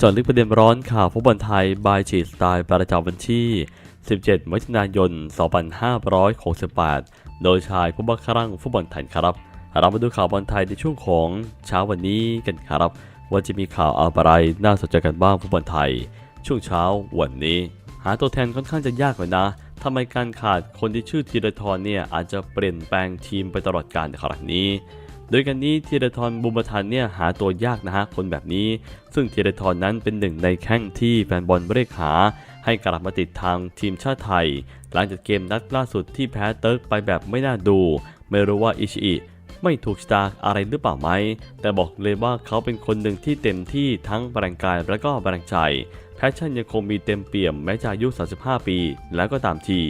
จอดลึกประเด็นร้อนข่าวฟุตบอลไทย บายจีสไตล์ประจำวันที่ 17 มิถุนายน 2568 โดยชายผู้บังคับรังฟุตบอลไทยครับ เรามาดูข่าวบอลไทยในช่วงของเช้าวันนี้กันครับ ว่าจะมีข่าวอะไรน่าสนใจกันบ้างฟุตบอลไทย ช่วงเช้าวันนี้ หาตัวแทนค่อนข้างจะยากหน่อยนะทำไมการขาดคนที่ชื่อธีรทรเนี่ยอาจจะเปลี่ยนแปลงทีมไปตลอดกาลในครั้งนี้ โดยกันนี้ธีรทรบุมทันเนี่ยหาตัวยากนะฮะคนแบบนี้ ซึ่งธีรทรนั้นเป็นหนึ่งในแข้งที่แฟนบอลเรียกหา ให้กลับมาติดทางทีมชาติไทย หลังจากเกมนัดล่าสุดที่แพ้เติร์กไปแบบไม่น่าดู ไม่รู้ว่าอิชิอิไม่ถูกชะตาอะไรหรือเปล่าไหม แต่บอกเลยว่าเขาเป็นคนหนึ่งที่เต็มที่ทั้งแรงกายและก็แรงใจ แพชชั่นยังคงมีเต็มเปี่ยมแม้จะอายุ 35 ปี แล้วก็ตามที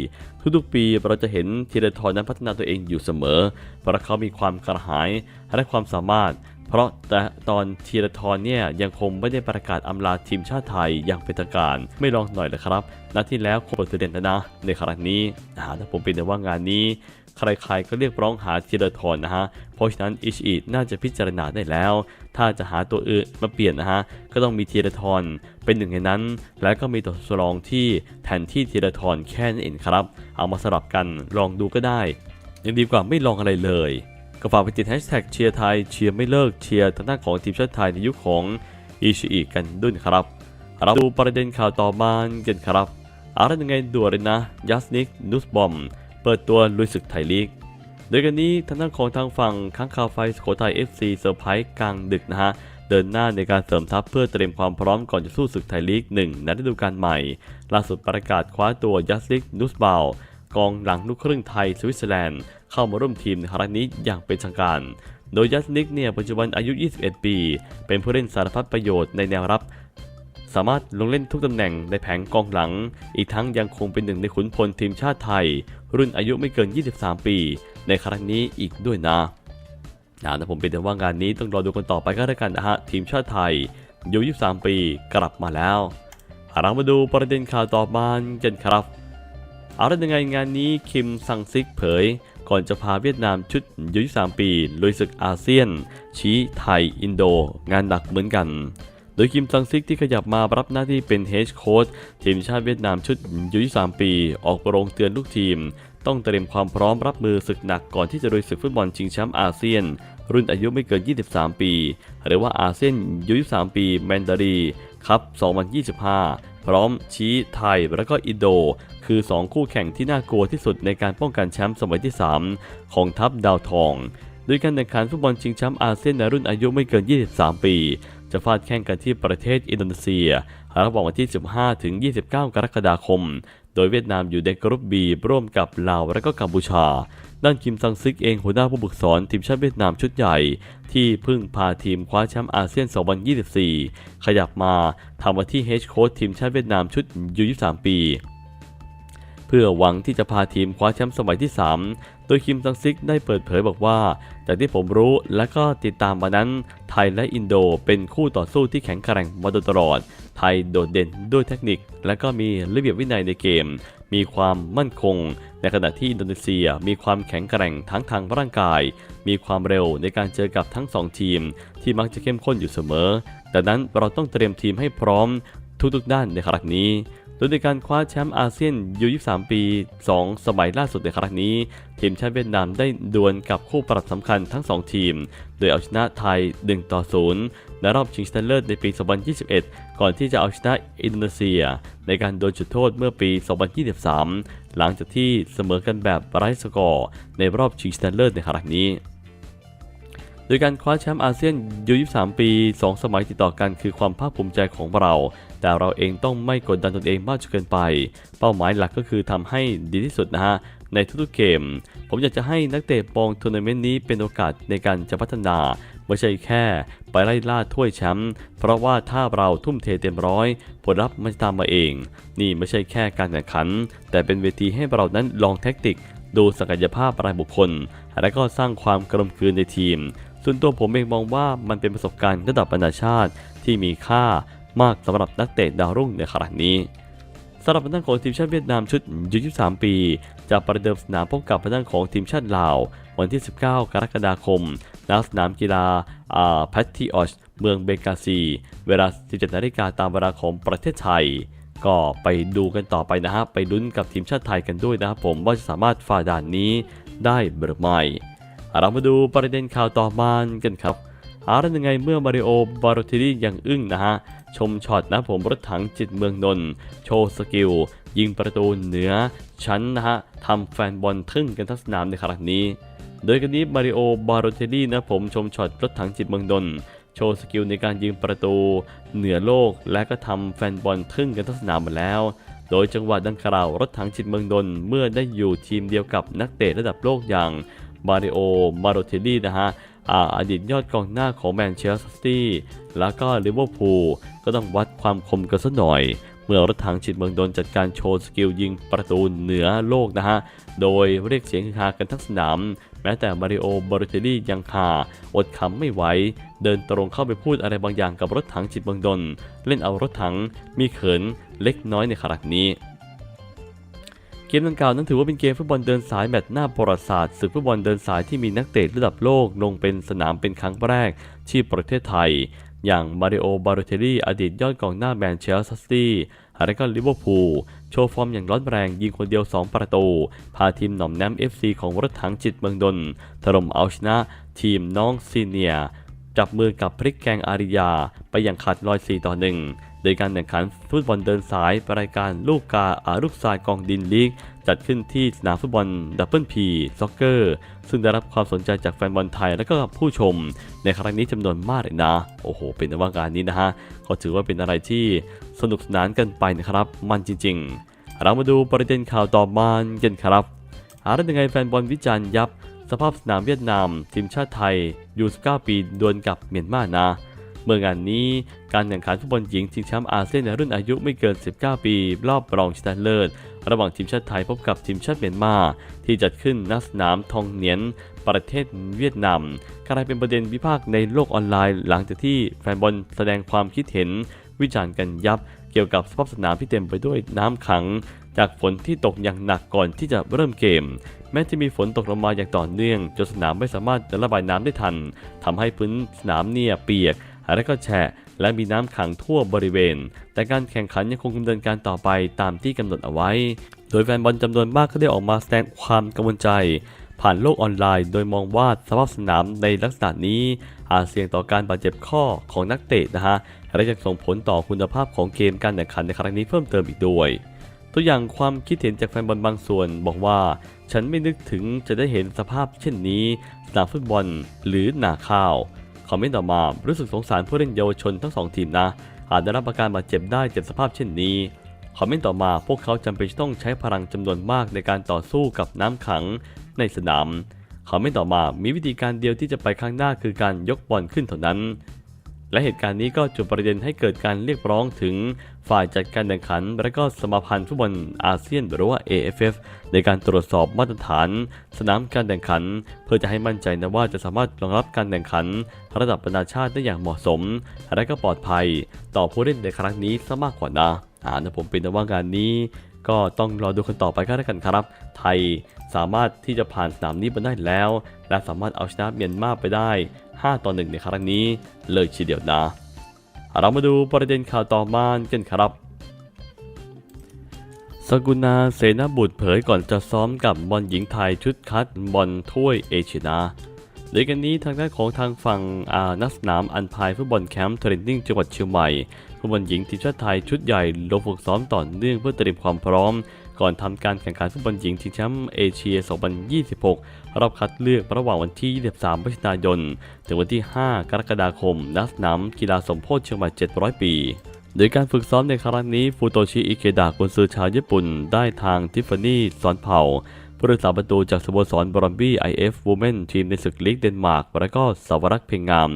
ทุกๆปีเราจะเห็นธีรทรนั้นพัฒนาตัวเองอยู่เสมอ เพราะเขามีความกระหายและความสามารถ เพราะแต่ตอนธีรทรเนี่ยยังคงไม่ได้ประกาศอำลาทีมชาติไทยอย่างเป็นทางการ ไม่ลองหน่อยเลยครับนัดที่แล้วโคตัวเด่นนะในครั้งนี้นะถ้าผมเป็นในว่างานนี้ ใครๆก็เรียกร้องหาธีรทรนะฮะ เพราะฉะนั้นอิชอิน่าจะพิจารณาได้แล้ว ถ้าจะหาตัวอื่นมาเปลี่ยนนะฮะ ก็ต้องมีธีรทรเป็นหนึ่งในนั้น และก็มีตัวสรองที่แทนที่ธีรทรแค่นั้นเองครับ เอามาสลับกันลองดูก็ได้ ยังดีกว่าไม่ลองอะไรเลยก็ฝากไปติดแฮชแท็กเชียร์ไทยเชียร์ไม่เลิกเชียร์ทางด้านของทีมชาติไทยในยุคของอิชิอิกันด้วยครับเราดูประเด็นข่าวต่อมากันครับอะไรยังไงด่วนเลยนะยัสนิกนุสบอม เปิดตัวลุยศึกไทยลีก โดยกันนี้ทางด้านของทางฝั่งค้างคาวไฟสโขทัย FC เซอร์ไพรส์กลางดึกนะฮะ เดินหน้าในการเสริมทัพเพื่อเตรียมความพร้อมก่อนจะสู้ศึกไทยลีก 1 ในฤดูกาลใหม่ ล่าสุดประกาศคว้าตัวยัสลิกนุสบาวกองหลังลูกครึ่งไทยสวิตเซอร์แลนด์เข้ามาร่วมทีมในครั้งนี้อย่างเป็นทางการ โดยยัสลิกเนี่ยปัจจุบันอายุ 21 ปี เป็นผู้เล่นสารพัดประโยชน์ในแนวรับ สามารถลงเล่นทุกตำแหน่งในแผงกองหลัง อีกทั้งยังคงเป็นหนึ่งในขุนพลทีมชาติไทย รุ่นอายุไม่เกิน 23 ปี ในครั้งนี้อีกด้วยนะนะแต่ผมเป็นแต่ว่างานนี้ต้องรอดูกันต่อไปก็แล้วกันนะฮะทีมชาติไทยอายุ23 ปีกลับมาแล้วเรามาดูประเด็นข่าวต่อมากันครับเอาละยังไงงานนี้คิมซังซิกเผย ก่อนจะพาเวียดนามชุดอายุ23ปีลุยศึกอาเซียน ชี้ไทย อินโด งานหนักเหมือนกัน โดยคิมซังซิกที่ขยับมารับหน้าที่เป็นเฮดโค้ชทีมชาติเวียดนามชุดอายุ23ปี ออกโรงเตือนลูกทีม ต้องเตรียมความพร้อมรับมือศึกหนักก่อนที่จะลุยศึกฟุตบอลชิงแชมป์อาเซียน รุ่นอายุไม่เกิน 23 ปี หรือว่าอาเซียนยุ23 ปีแมนดารีครับ 2025 พร้อมชี้ไทยและก็อินโด คือ 2 คู่แข่งที่น่ากลัวที่สุดในการป้องกันแชมป์สมัยที่ 3 ของทัพดาวทอง โดยการแข่งขันฟุตบอลชิงแชมป์อาเซียนในรุ่นอายุไม่เกิน 23 ปี จะฟาดแข่งกันที่ประเทศอินโดนีเซีย ระหว่างวันที่ 15 ถึง 29 กรกฎาคม โดยเวียดนามอยู่ในกรุ๊ป B ร่วมกับลาวและก็กัมพูชา ด้านคิมซังซิกเองหัวหน้าผู้ฝึกสอนทีมชาติเวียดนามชุดใหญ่ ที่เพิ่งพาทีมคว้าแชมป์อาเซียน 2024 ขยับมาทำมาที่เฮดโค้ชทีมชาติเวียดนามชุดยู23 ปีเพื่อหวังที่จะพาทีมคว้าแชมป์สมัยที่ 3 โดยคิมซังซิกได้เปิดเผยบอกว่าจากที่ผมรู้และก็ติดตามมานั้น ไทยและอินโดเป็นคู่ต่อสู้ที่แข็งแกร่งมาโดยตลอด ไทยโดดเด่นด้วยเทคนิค และก็มีระเบียบวินัยในเกม มีความมั่นคง ในขณะที่อินโดนีเซียมีความแข็งแกร่งทั้งทางร่างกาย มีความเร็วในการเจอกับทั้งสองทีม ที่มักจะเข้มข้นอยู่เสมอดังนั้นเราต้องเตรียมทีมให้พร้อมทุกๆด้านในครั้งนี้ โดยในการคว้าแชมป์อาเซียนยู23 ปี 2 สมัยล่าสุดในครั้งนี้ ทีมชาติเวียดนามได้ดวลกับคู่ปรับสำคัญทั้ง 2 ทีม โดยเอาชนะไทย 1 ต่อ 0 ในรอบชิงชนะเลิศในปี 2021 ก่อนที่จะเอาชนะอินโดนีเซีย ในการโดวลจุดโทษเมื่อปี 2023 หลังจากที่เสมอกันแบบไร้สกอร์ในรอบชิงชนะเลิศในครั้งนี้ โดยการคว้าแชมป์อาเซียนยู23 ปี 2 สมัยติดต่อกันคือความภาคภูมิใจของเรา แต่เราเองต้องไม่กดดันตนเองมากจนเกินไป เป้าหมายหลักก็คือทำให้ดีที่สุดนะฮะในทุกๆเกม ผมอยากจะให้นักเตะปองทัวร์นาเมนต์นี้เป็นโอกาสในการจะพัฒนา ไม่ใช่แค่ไปไล่ล่าถ้วยแชมป์เพราะว่าถ้าเราทุ่มเทเต็มร้อย ผลลัพธ์มันจะตามมาเอง นี่ไม่ใช่แค่การแข่งขัน แต่เป็นเวทีให้เรานั้นลองแท็กติก ดูศักยภาพรายบุคคล และก็สร้างความกลมกลืนในทีม ส่วนตัวผมเองมองว่ามันเป็นประสบการณ์ระดับนานาชาติที่มีค่ามากสำหรับนักเตะดาวรุ่งในขณะนี้สำหรับทางด้านของทีมชาติเวียดนามชุดยู23 ปี จะประเดิมสนามพบกับทางด้านของทีมชาติลาว วันที่ 19 กรกฎาคมณสนามกีฬาอาแพทติออชเมืองเบกาซี เวลา 17นาฬิกาตามเวลาของประเทศไทย ก็ไปดูกันต่อไปนะฮะ ไปลุ้นกับทีมชาติไทยกันด้วยนะครับผมว่าจะสามารถฝ่าด่านนี้ได้หรือไม่ เรามาดูประเด็นข่าวต่อมากันครับอาร์ยังไงเมื่อมาริโอบาโรติลียังอึ้งนะฮะ ชมช็อตนะผมรถถังจิตเมืองนนท์โชว์สกิล ยิงประตูเหนือชั้นนะฮะทำแฟนบอลทึ่งกันทั้งสนามในครั้งนี้ โดยกันนี้มาริโอบาโรเทลลี่นะผมชมช็อตรถถังจิตเมืองนนท์โชว์สกิลในการยิงประตูเหนือโลก และก็ทำแฟนบอลทึ่งกันทั้งสนามมาแล้ว โดยจังหวะดังกล่าวรถถังจิตเมืองนนท์เมื่อได้อยู่ทีมเดียวกับนักเตะระดับโลกอย่าง มาริโอ มาโรเทลลี่นะฮะอาอดีตยอดกองหน้าของแมนเชสเตอร์ซิตี้แล้วก็ลิเวอร์พูลก็ต้องวัดความคมกันสักหน่อย เมื่อรถถังจิตเมืองนนจัดการโชว์สกิลยิงประตูเหนือโลกนะฮะ โดยเรียกเสียงฮือฮากันทั้งสนาม แม้แต่มาริโอบาโรเทลลี่ยังฮาอดขำไม่ไหว เดินตรงเข้าไปพูดอะไรบางอย่างกับรถถังจิตเมืองนนเล่นเอารถถังมีเขินเล็กน้อยในขณะนี้ เกมดังกล่าวนั้นถือว่าเป็นเกมฟุตบอลเดินสายแมตช์หน้าประวัติศาสตร์ศึกฟุตบอลเดินสายที่มีนักเตะระดับโลกลงเป็นสนามเป็นครั้งแรกที่ประเทศไทย อย่างมาริโอบาโรเทลลี่อดีตยอดกองหน้าแมนเชสเตอร์ซิตี้และก็ลิเวอร์พูลโชว์ฟอร์มอย่างร้อนแรงยิงคนเดียว 2 ประตู พาทีมหน่อมแนม FC ของรถถังจิตเมืองดนถล่มเอาชนะ ทีมน้องซีเนียจับมือกับพริกแกงอาริยา ไปอย่างขาดลอย 4 ต่อ 1 ดยการแข่งขันฟุตบอลเดินสายรายการลูกกาอาลูกทรายกองดินลีก จัดขึ้นที่สนามฟุตบอลดับเบิลพีซ็อกเกอร์ซึ่งได้รับความสนใจจากแฟนบอลไทยและก็ผู้ชม ในครั้งนี้จำนวนมากเลยนะ โอ้โห เป็นว่างานนี้นะฮะ ก็ถือว่าเป็นอะไรที่สนุกสนานกันไปนะครับ มันจริง ๆ เรามาดูประเด็นข่าวต่อมากันครับหาได้ยังไงแฟนบอลวิจารณ์ยับ สภาพสนามเวียดนาม ทีมชาติไทยอยู่19ปีดวลกับเมียนมานะ เมื่องานนี้การแข่งขันฟุตบอลหญิงชิงแชมป์อาเซียนในรุ่นอายุไม่เกิน 19 ปี รอบรองชนะเลิศ ระหว่างทีมชาติไทยพบกับทีมชาติเมียนมา ที่จัดขึ้นณสนามทองเหนียน ประเทศเวียดนามกลายเป็นประเด็นวิพากษ์ในโลกออนไลน์ หลังจากที่แฟนบอลแสดงความคิดเห็น วิจารณ์กันยับ เกี่ยวกับสภาพสนามที่เต็มไปด้วยน้ำขัง จากฝนที่ตกอย่างหนักก่อนที่จะเริ่มเกมแม้จะมีฝนตกลงมาอย่างต่อเนื่องจนสนามไม่สามารถจะระบายน้ำได้ทันทำให้พื้นสนามเนี่ยเปียก และก็แฉะและมีน้ำขังทั่วบริเวณ แต่การแข่งขันยังคงดำเนินการต่อไปตามที่กำหนดเอาไว้ โดยแฟนบอลจำนวนมากก็ได้ออกมาแสดงความกังวลใจ ผ่านโลกออนไลน์ โดยมองว่าสภาพสนามในลักษณะนี้ อาจเสี่ยงต่อการบาดเจ็บข้อของนักเตะนะฮะ และจะส่งผลต่อคุณภาพของเกมการแข่งขันในครั้งนี้เพิ่มเติมอีกด้วยตัวอย่างความคิดเห็นจากแฟนบอลบางส่วน บอกว่า ฉันไม่นึกถึงจะได้เห็นสภาพเช่นนี้สนามฟุตบอลหรือหนาข้าว คอมเมนต์ต่อมารู้สึกสงสารผู้เล่นเยาวชนทั้งสองทีมนะ อาจได้รับอาการบาดเจ็บได้เจ็บสภาพเช่นนี้คอมเมนต์ต่อมาพวกเขาจำเป็นต้องใช้พลังจำนวนมากในการต่อสู้กับน้ำขังในสนามคอมเมนต์ต่อมามีวิธีการเดียวที่จะไปข้างหน้าคือการยกบอลขึ้นเท่านั้น และเหตุการณ์นี้ก็จุดประเด็นให้เกิดการเรียกร้องถึงฝ่ายจัดการแข่งขัน และก็สมาพันธ์ฟุตบอลอาเซียนหรือว่า AFF ในการตรวจสอบมาตรฐาน สนามการแข่งขัน เพื่อจะให้มั่นใจนะว่าจะสามารถรองรับการแข่งขัน ระดับนานาชาติได้อย่างเหมาะสม และก็ปลอดภัย ต่อผู้เล่นในครั้งนี้ซะมากกว่านะอ่านะผมเป็นนะว่างานนี้ ก็ต้องรอดูกันต่อไปก็แล้วกันครับ ไทยสามารถที่จะผ่านสนามนี้ไปได้แล้ว และสามารถเอาชนะเมียนมาไปได้ 5 ต่อ 1 ในครั้งนี้เลยทีเดียวนะ เรามาดูประเด็นข่าวต่อมากันครับ สกุณาเสนาบุตรเผยก่อนจะซ้อมกับบอลหญิงไทยชุดคัดบอลถ้วยเอเชียนาโดยกันนี้ทางด้านของทางฝั่งอานักสนามอันพายฟุตบอลแคมป์เทรนนิ่งจังหวัดเชียงใหม่ฟุตบอลหญิงทีมชาติไทยชุดใหญ่ลงฝึกซ้อมต่อเนื่องเพื่อเตรียมความพร้อม ก่อนทำการแข่งขันฟุตบอลหญิงชิงแชมป์เอเชีย 2026 รอบคัดเลือกระหว่างวันที่ 23 พฤศจิกายน ถึงวันที่ 5 กรกฎาคมณสนามกีฬาสมโพธิเชียงใหม่ 700 ปีโดยการฝึกซ้อมในครั้งนี้ฟูโตชิอิเคดะกุนซือชาวญี่ปุ่น ได้ทางทิฟฟานี่สอนเผ่าผู้รักษาประตูจากสโมสรบรอมบี้ IF Women ทีมในศึกลีกเดนมาร์กและก็สวรักษ์เพ่งงาม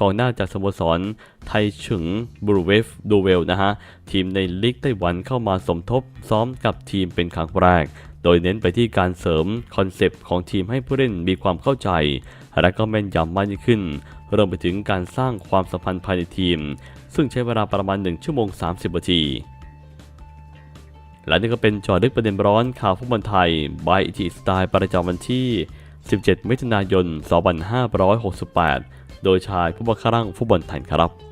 กองหน้าจากสโมสรไทฉึงบรูเวฟดูเวลนะฮะ ทีมในลีกไต้หวันเข้ามาสมทบซ้อมกับทีมเป็นครั้งแรก โดยเน้นไปที่การเสริมคอนเซปต์ของทีมให้ผู้เล่นมีความเข้าใจ และก็แม่นยำมากยิ่งขึ้นรวมไปถึงการสร้างความสัมพันธ์ภายในทีม ซึ่งใช้เวลาประมาณ 1 ชั่วโมง 30นาทีและนี่ก็เป็นจอดึกประเด็นร้อนข่าวฟุตบอลไทยบายอิทิสไตล์ประจำวันที่ 17 มิถุนายน 2568 โดยชายผู้บังคับร่างฟุตบอลไทยครับ